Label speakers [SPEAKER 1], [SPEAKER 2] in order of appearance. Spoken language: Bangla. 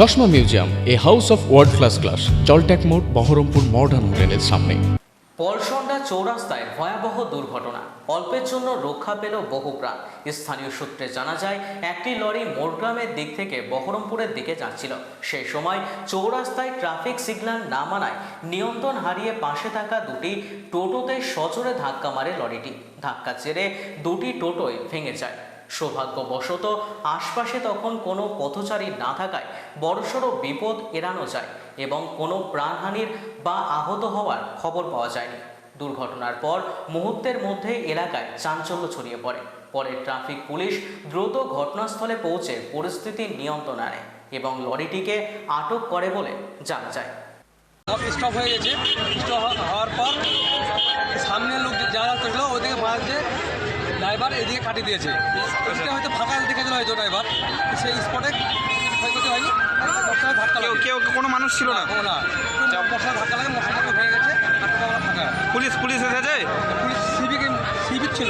[SPEAKER 1] চশমা museum, a house of world class class জলট্যাক মোড়, বহরমপুর মডার্ন হোটেলের সামনে।
[SPEAKER 2] পলসন্ডা চৌরাস্তায় ভয়াবহ দুর্ঘটনা। অল্পের জন্য রক্ষা পেল বহু প্রাণ। স্থানীয় সূত্রে জানা যায়, একটি লরি মোরগ্রামের দিক থেকে বহরমপুরের দিকে যাচ্ছিল। সেই সময় চৌরাস্তায় ট্রাফিক সিগন্যাল না মানায় নিয়ন্ত্রণ হারিয়ে পাশে থাকা দুটি টোটোতে সজোরে ধাক্কা মারে লরিটি। ধাক্কা চেড়ে দুটি টোটোই ভেঙে যায়। সৌভাগ্যবশত আশপাশে তখন কোনো পথচারী না থাকায় বড়সড় বিপদ এড়ানো যায় এবং কোনো প্রাণহানির বা আহত হওয়ার খবর পাওয়া যায়নি। দুর্ঘটনার পর মুহূর্তের মধ্যে এলাকায় চাঞ্চল্য ছড়িয়ে পড়ে। পরে ট্রাফিক পুলিশ দ্রুত ঘটনাস্থলে পৌঁছে পরিস্থিতি নিয়ন্ত্রণ আনে এবং লরিটিকে আটক করে বলে জানা যায়।
[SPEAKER 3] স্টপ হয়ে গেছে। স্টপ হওয়ার পর সামনে লোক যারা থাকল ওদিকে বাড়ছে ড্রাইভার এদিকে কাটি দিয়েছে। এদিকে হয়তো ফাঁকা দেখেছিল হয়তো ড্রাইভার। সেই স্পটে ক্ষয়ক্ষতি হয়নি। ধাক্কা লাগে।
[SPEAKER 4] কেউ কোনো মানুষ ছিল না?
[SPEAKER 3] না ধাক্কা লাগে ভেঙে গেছে
[SPEAKER 4] পুলিশ পুলিশ এসেছে?
[SPEAKER 3] পুলিশ সিভিক সিভিক ছিল।